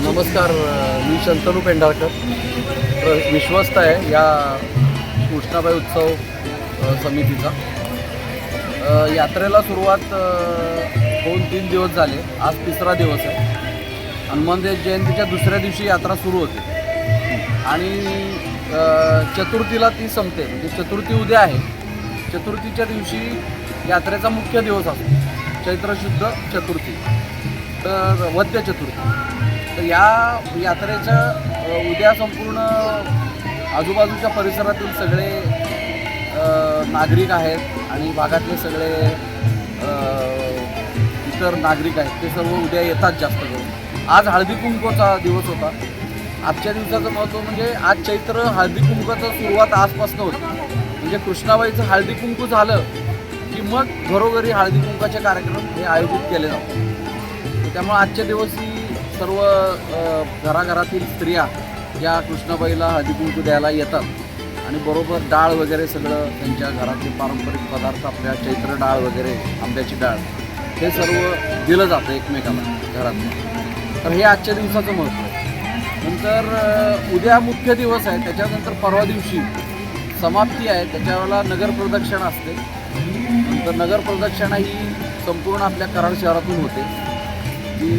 नमस्कार मी शंतनू पेंढारकर. विश्वस्त आहे या कृष्णाबाई उत्सव समितीचा. यात्रेला सुरुवात दोन तीन दिवस झाले. आज तिसरा दिवस आहे. हनुमान जयंतीच्या दुसऱ्या दिवशी यात्रा सुरू होते. आणि चतुर्थीला ती संपते. म्हणजे चतुर्थी उद्या आहे. चतुर्थीच्या दिवशी यात्रेचा मुख्य दिवस असतो. चैत्रशुद्ध चतुर्थी. तर वद्य चतुर्थी. तर या यात्रेचं उद्या संपूर्ण आजूबाजूच्या परिसरातील सगळे नागरिक आहेत आणि भागातले सगळे इतर नागरिक आहेत. ते सर्व उद्या येतात जास्त करून. आज हळदी कुंकूचा दिवस होता. आजच्या दिवसाचं महत्त्व म्हणजे आज चैत्र हळदी कुंकूचा सुरुवात आजपासून होती. म्हणजे कृष्णाबाईचं हळदी कुंकू झालं की मग घरोघरी हळदी कुंकाचे कार्यक्रम हे आयोजित केले जातात. त्यामुळे आजच्या दिवशी सर्व घराघरातील स्त्रिया या कृष्णाबाईला हळदी कुंकू द्यायला येतात. आणि बरोबर डाळ वगैरे सगळं त्यांच्या घरातले पारंपरिक पदार्थ आपल्या चैत्र डाळ वगैरे आंब्याची डाळ हे सर्व दिलं जातं एकमेकांना घरात. तर हे आजच्या दिवसाचं महत्त्व. आहे नंतर उद्या मुख्य दिवस आहे. त्याच्यानंतर परवा दिवशी समाप्ती आहे. त्याच्यावेळेला नगर प्रदक्षिणा असते. नंतर नगर प्रदक्षिणा ही संपूर्ण आपल्या कराड शहरातून होते. ती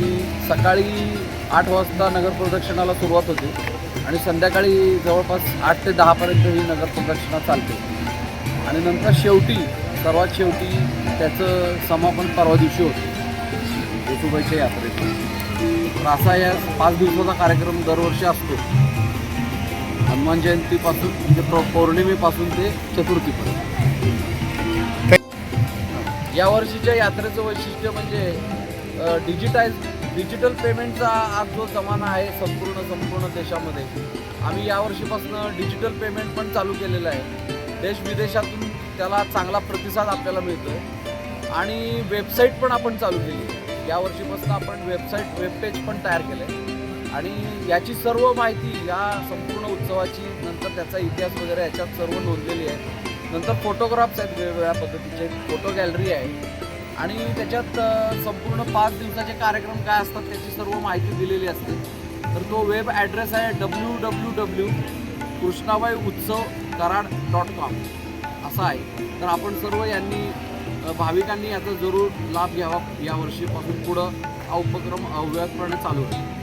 सकाळी आठ वाजता नगर प्रदक्षिणाला सुरुवात होते आणि संध्याकाळी जवळपास आठ ते दहापर्यंत ही नगर प्रदक्षिणा चालते. आणि नंतर शेवटी सर्वात शेवटी त्याचं समापन परवा दिवशी होतं. येसुबाईच्या यात्रेचं. रासा या पाच दिवसाचा कार्यक्रम दरवर्षी असतो. हनुमान जयंतीपासून म्हणजे प्र- पौर्णिमेपासून ते चतुर्थीपर्यंत. यावर्षीच्या यात्रेचं वैशिष्ट्य म्हणजे डिजिटाईज डिजिटल पेमेंटचा आज जो जमाना आहे संपूर्ण संपूर्ण देशामध्ये आम्ही यावर्षीपासून डिजिटल पेमेंट पण चालू केलेलं आहे. देश विदेशातून त्याला चांगला प्रतिसाद आपल्याला मिळतो आणि वेबसाईट पण आपण चालू केली यावर्षीपासून आपण वेबसाईट वेबपेज पण तयार केलं आहे आणि याची सर्व माहिती या संपूर्ण उत्सवाची नंतर त्याचा इतिहास वगैरे याच्यात सर्व नोंदलेली आहे. नंतर फोटोग्राफ्स आहेत वेगवेगळ्या पद्धतीचे फोटो गॅलरी आहे. आणि त्याच्यात संपूर्ण पाच दिवसाचे कार्यक्रम काय असतात त्याची सर्व माहिती दिलेली असते. तर तो वेब ॲड्रेस आहे डब्ल्यू डब्ल्यू डब्ल्यू कृष्णाबाई उत्सव कराड डॉट कॉम असा आहे. तर आपण सर्व यांनी भाविकांनी याचा जरूर लाभ घ्यावा यावर्षीपासून पुढं हा उपक्रम अव्याहतपणे चालू आहे.